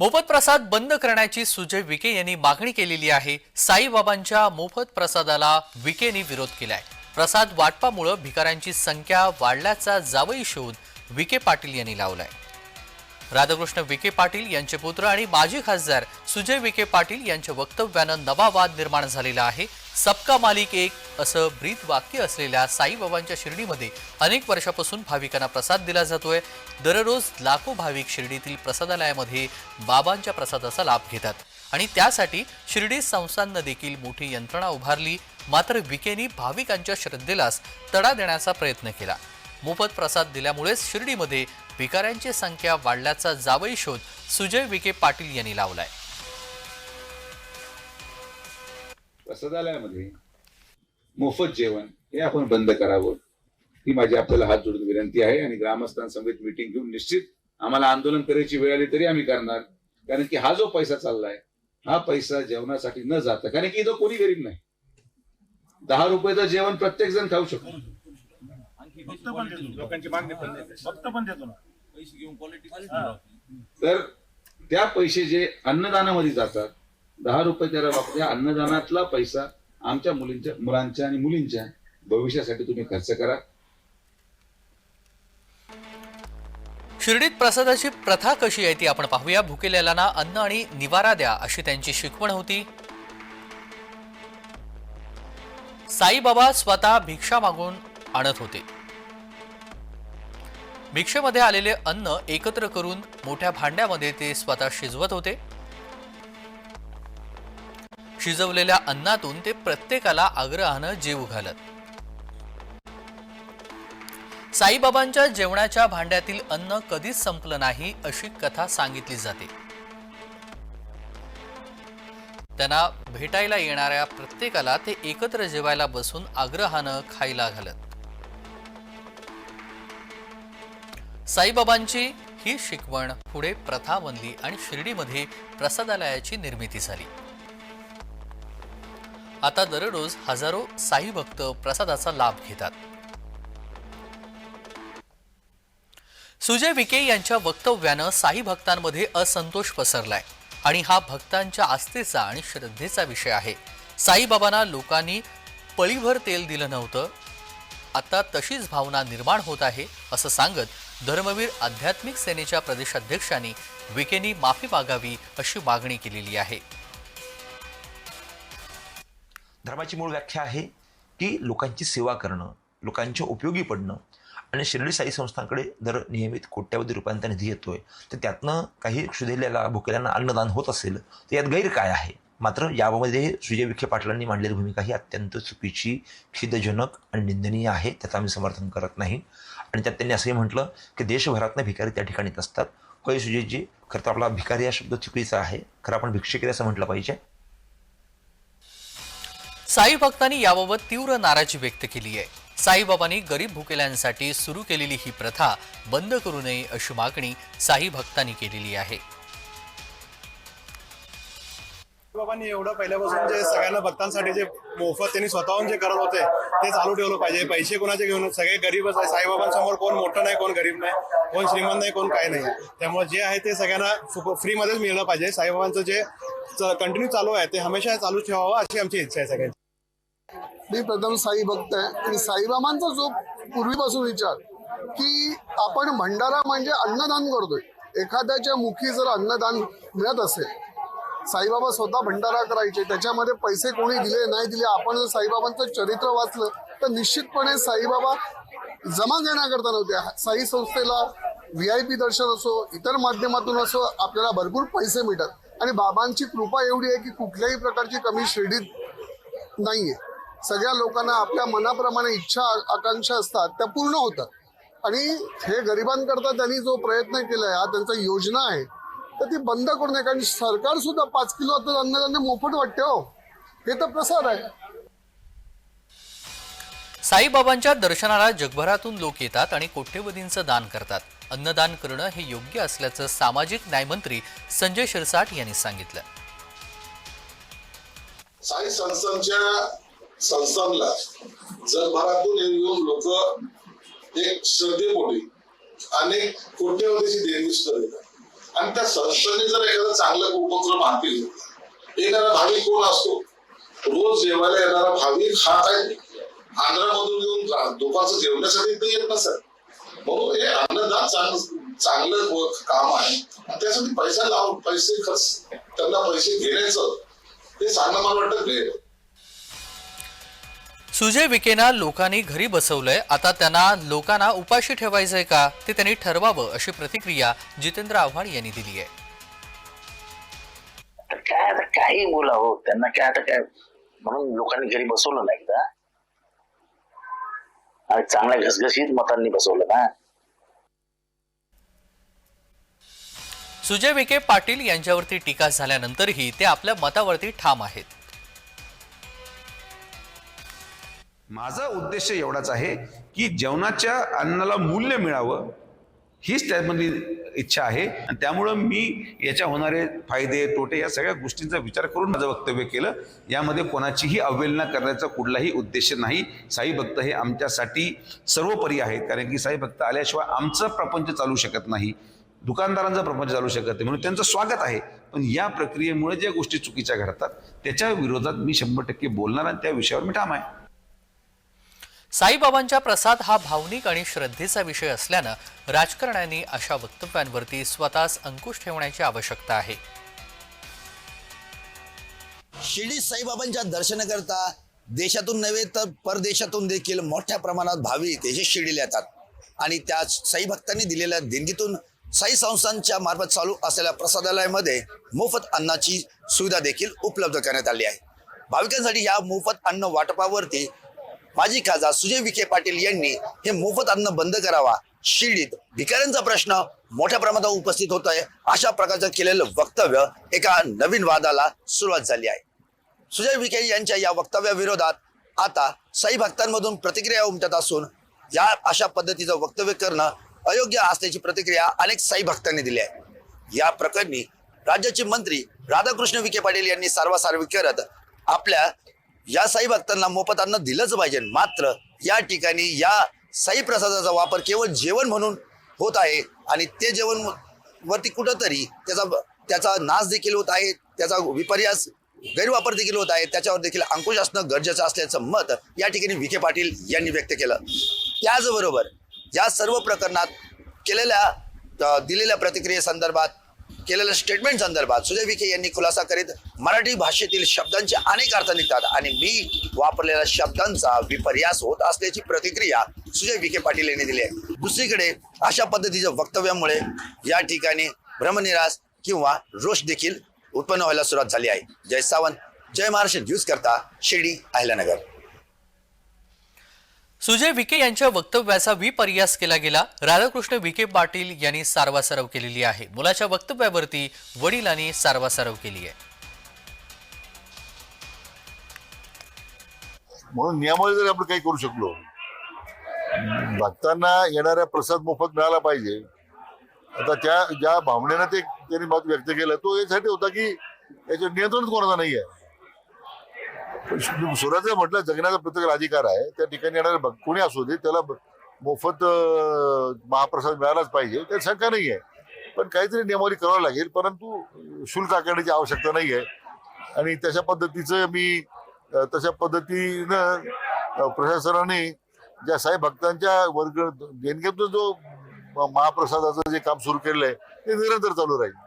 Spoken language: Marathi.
मोफत प्रसाद बंद करण्याची सुजय विखे यांनी मागणी केलेली आहे. साईबाबांच्या मोफत प्रसादाला विखेनी विरोध केलाय. प्रसाद वाटपामुळं भिकाऱ्यांची संख्या वाढल्याचा जावई शोध विखे पाटील यांनी लावलाय. राधाकृष्ण विखे पाटील यांचे पुत्र आणि माजी खासदार सुजय विखे पाटील यांच्या वक्तव्यानं नवा वाद निर्माण झालेला आहे. सबका मालिक एक असं ब्रीद वाक्य असलेल्या साईबाबांच्या शिर्डीमध्ये अनेक वर्षापासून भाविकांना प्रसाद दिला जातोय. दररोज लाखो भाविक शिर्डीतील प्रसादालयामध्ये बाबांच्या प्रसादाचा लाभ घेतात. आणि त्यासाठी शिर्डी संस्थांना देखील मोठी यंत्रणा उभारली. मात्र विकेनी भाविकांच्या श्रद्धेलाच तडा देण्याचा प्रयत्न केला. मोफत प्रसाद दिल्यामुळेच शिर्डीमध्ये भिकाऱ्यांची संख्या वाढल्याचा जावई शोध सुजय विखे पाटील यांनी लावलाय. प्रसादालयामध्ये मोफत जेवण हे आपण बंद करावं. ही माझी आपल्याला हात जोडून विनंती आहे आणि ग्रामस्थांसमवेत मिटिंग घेऊन निश्चित आम्हाला आंदोलन करायची वेळ आली तरी आम्ही करणार. कारण की हा जो पैसा चाललाय हा पैसा जेवणासाठी न जाता कारण की इथं कोणी गरीब नाही. दहा रुपयाचं जेवण प्रत्येक जण खाऊ शकतो. फक्त पण देतो. लोकांची मागणी पण देतो. तर त्या पैसे जे अन्नदानामध्ये जातात दहा रुपये त्याला वापर. अन्नदानातला पैसा आमच्या मुलींच्या मुलांच्या आणि मुलींच्या भविष्यासाठी तुम्ही खर्च करा. शिर्डीत प्रसादाची प्रथा कशी आहे ती आपण पाहूया. भुकेलेल्यांना अन्न आणि निवारा द्या अशी त्यांची शिकवण होती. साईबाबा स्वतः भिक्षा मागून आणत होते. भिक्षेमध्ये आलेले अन्न एकत्र करून मोठ्या भांड्यामध्ये ते स्वतः शिजवत होते. शिजवलेल्या अन्नातून ते प्रत्येकाला आग्रहानं जेवू घालत. साईबाबांच्या जेवणाच्या भांड्यातील अन्न कधीच संपलं नाही अशी कथा सांगितली जाते. त्यांना भेटायला येणाऱ्या प्रत्येकाला ते एकत्र जेवायला बसून आग्रहानं खायला घालत. साईबाबांची ही शिकवण पुढे प्रथा बनली आणि शिर्डीमध्ये प्रसादालयाची निर्मिती झाली. आता दररोज हजारो साई भक्त प्रसादाचा लाभ घेतात. सुजय विखे यांच्या वक्तव्यानं साई भक्तांमध्ये असंतोष पसरलाय आणि हा भक्तांच्या आस्थेचा आणि श्रद्धेचा विषय आहे. साईबाबांना लोकांनी पळीभर तेल दिलं नव्हतं. आता तशीच भावना निर्माण होत आहे असं सांगत धर्मवीर आध्यात्मिक सेनेच्या प्रदेशाध्यक्षांनी विकेनी माफी मागावी अशी मागणी केलेली आहे. धर्माची मूळ व्याख्या आहे की लोकांची सेवा करणं लोकांच्या उपयोगी पडणं आणि शिर्डी साई संस्थांकडे दर नियमित कोट्यावधी रुपयांचा निधी येतोय तर त्यातनं काही क्षुधेल्याला भुकेल्यांना अन्नदान होत असेल तर यात गैर काय आहे? मात्र याबाबतमध्ये सुजय विखे पाटलांनी मांडलेली भूमिका ही अत्यंत चुकीची खिदजनक आणि निंदनीय आहे त्याचं आम्ही समर्थन करत नाही. आणि त्यात त्यांनी असंही म्हटलं की देशभरातनं भिकारी त्या ठिकाणी येत असतात. होय सुजयजी खरं तर आपला भिकारी हा शब्द चुकीचा आहे. खरं आपण भिक्षेकरी असं म्हटलं पाहिजे. साई भक्तांनी याबाबत तीव्र नाराजी व्यक्त केली आहे. साईबाबांनी गरीब भुकेल्यांसाठी सुरू केलेली ही प्रथा बंद करू नये अशी मागणी साई भक्तांनी केलेली आहे. बाबांनी एवढं पहिल्यापासून जे सगळ्यांना भक्तांसाठी जे मोफत त्यांनी स्वतःहून जे करत होते ते चालू ठेवलं पाहिजे. पैसे कोणाचे घेऊन सगळे गरीबच आहे साईबाबांसमोर कोण मोठं नाही कोण गरीब नाही कोण श्रीमंत नाही कोण काय नाही. त्यामुळे जे आहे ते सगळ्यांना फ्रीमध्येच मिळलं पाहिजे. साईबाबांचं जे कंटिन्यू चालू आहे ते हमेशा चालू ठेवावं अशी आमची इच्छा आहे सगळ्यांची. मी प्रथम साई भक्त आहे. आणि साईबाबांचा जो पूर्वीपासून विचार की आपण भंडारा म्हणजे अन्नदान करतोय. एखाद्याच्या मुखी जर अन्नदान मिळत असेल साईबाबा स्वतः भंडारा करायचे त्याच्यामध्ये पैसे कोणी दिले नाही दिले आपण जर साईबाबांचं चरित्र वाचलं तर निश्चितपणे साईबाबा जमा घेण्याकरता नव्हते. साई संस्थेला व्ही आय पी दर्शन असो इतर माध्यमातून असो आपल्याला भरपूर पैसे मिळतात. आणि बाबांची कृपा एवढी आहे की कुठल्याही प्रकारची कमी शिर्डीत नाहीये. सगळ्या लोकांना आपल्या मनाप्रमाणे इच्छा आकांक्षा असतात त्या पूर्ण होतात. आणि हे गरिबांकरता त्यांनी जो प्रयत्न केलाय हा त्यांचा योजना आहे तर ती बंद करू नये. कारण सरकार सुद्धा पाच किलो आता अन्नधान्य मोफत वाटते हो. हे तर प्रसार आहे. साईबाबांच्या दर्शनाला जगभरातून लोक येतात आणि कोट्यवधींचं दान करतात. अन्नदान करणं हे योग्य असल्याचं सामाजिक न्यायमंत्री संजय शिरसाट यांनी सांगितलं. साई संस्थांच्या संस्थांना जगभरातून येऊन लोक एक श्रद्धेपोटी अनेक कोट्यवधीची देणगी सुद्धा देतात आणि त्या संस्थांनी जर एखादा चांगला उपक्रम हाती येणारा भाविक कोण असतो रोज जेवायला येणारा भाविक हा काय आंध्रामधून येऊन दुपारचं जेवण्यासाठी तर येत नसत म्हणून हे अन्नदान चांगलं चांगलं काम आहे. त्यासाठी पैसा लावून पैसे खर्च त्यांना पैसे घेण्याचं ते सांगणं मला वाटत नाही सुजय विखेंना लोकांनी घरी बसवलंय. आता त्यांना लोकांना उपाशी ठेवायचंय का? ते त्यांनी ठरवावं अशी प्रतिक्रिया जितेंद्र आव्हाड यांनी दिली आहे. काय आता काही बोला हो त्यांना काय आता काय? म्हणून लोकांनी घरी बसवलं नाही एकदा आणि चांगल्या घसघशीत मतांनी बसवलं ना. सुजय विखे पाटील यांच्यावरती टीका झाल्यानंतरही ते आपल्या मतावरती ठाम आहेत. माझा उद्देश एवढाच आहे की जेवणाच्या अन्नाला मूल्य मिळावं हीच त्यामधली इच्छा आहे. आणि त्यामुळं मी याच्या होणारे फायदे तोटे या सगळ्या गोष्टींचा विचार करून माझं वक्तव्य केलं. यामध्ये कोणाचीही अवहेलना करण्याचा कुठलाही उद्देश नाही. साई भक्त हे आमच्यासाठी सर्वोपरी आहेत कारण की साई भक्त आल्याशिवाय आमचं प्रपंच चालू शकत नाही. दुकानदारांचा प्रपंच चालू शकत नाही म्हणून त्यांचं स्वागत आहे. पण या प्रक्रियेमुळे ज्या गोष्टी चुकीच्या घडतात त्याच्या विरोधात मी शंभर टक्के बोलणार आणि त्या विषयावर मी ठाम आहे. साईबाबांच्या प्रसाद हा भावनिक आणि श्रद्धेचा विषय असल्यानं राजकारण्यांनी अशा वक्तव्यांवरती स्वतःच अंकुश ठेवण्याची आवश्यकता आहे. शिर्डी साईबाबांच्या दर्शनाकरता देशातून नव्हे तर परदेशातून देखील मोठ्या प्रमाणात भाविक हे शिर्डीला येतात. आणि त्या साई भक्तांनी दिलेल्या देणगीतून साई संस्थांच्या मार्फत चालू असलेल्या प्रसादालयामध्ये मोफत अन्नाची सुविधा देखील उपलब्ध करण्यात आली आहे. भाविकांसाठी या मोफत अन्न वाटपावरती माजी खासदार सुजय विखे पाटील यांनी हे मोफत अन्न बंद करावा शिर्डीत भिकाऱ्यांचा प्रश्न मोठ्या प्रमाणात उपस्थित होत आहे अशा प्रकारचं केलेलं वक्तव्य एका नवीन वादाला सुरुवात झाली आहे. सुजय विखे यांच्या या वक्तव्याविरोधात आता साई भक्तांमधून प्रतिक्रिया उमटत असून या अशा पद्धतीचं वक्तव्य करणं अयोग्य असल्याची प्रतिक्रिया अनेक साई भक्तांनी दिली आहे. या प्रकरणी राज्याचे मंत्री राधाकृष्ण विखे पाटील यांनी सर्वसार्वी करत आपल्या या साई भक्तांना मोफत अन्न दिलंच पाहिजे. मात्र या ठिकाणी या साई प्रसादाचा वापर केवळ जेवण म्हणून होत आहे आणि ते जेवण वरती कुठंतरी त्याचा त्याचा नाश देखील होत आहे त्याचा विपर्यास गैरवापर देखील होत आहे त्याच्यावर देखील अंकुश असणं गरजेचं असल्याचं मत या ठिकाणी विखे पाटील यांनी व्यक्त केलं. त्याचबरोबर या सर्व प्रकरणात केलेल्या दिलेल्या दिलेल्या प्रतिक्रियेसंदर्भात केलेल्या स्टेटमेंट संदर्भात सुजय विखे यांनी खुलासा करीत मराठी भाषेतील शब्दांचे अनेक अर्थ निघतात आणि मी वापरलेल्या शब्दांचा विपर्यास होत असल्याची प्रतिक्रिया सुजय विखे पाटील यांनी दिली आहे. दुसरीकडे अशा पद्धतीच्या वक्तव्यामुळे या ठिकाणी भ्रमनिरास किंवा रोष देखील उत्पन्न व्हायला सुरुवात झाली आहे. जय सावंत जय महाराष्ट्र न्यूज करता शिर्डी अहिल्यानगर. सुजय विखे यांच्या वक्तव्याचा विपर्यास केला गेला. राधाकृष्ण विखे पाटील यांनी सारवासारव केलेली आहे. मुलाच्या वक्तव्यावरती वडिलांनी सारवासारव केली आहे. म्हणून नियमावली जर आपण काही करू शकलो भक्तांना येणाऱ्या प्रसाद मोफत मिळाला पाहिजे. आता त्या ज्या भावनेनं ते त्यांनी मत व्यक्त केलं तो यासाठी होता की याच्यावर नियंत्रण कोणाचा नाहीये. आहे सु- म्हटलं जगण्याचा प्रत्येक अधिकार आहे. त्या ठिकाणी येणारे कोणी असू दे त्याला मोफत महाप्रसाद मिळालाच पाहिजे. त्यात शंका नाही आहे. पण काहीतरी नियमावली करावी लागेल परंतु शुल्क आकारण्याची आवश्यकता नाही आहे. आणि तशा पद्धतीचं मी तशा पद्धतीनं प्रशासनाने ज्या साई भक्तांच्या वर्ग देणग्यातून जो महाप्रसादाचं जे काम सुरू केलेलं आहे ते निरंतर चालू राहील.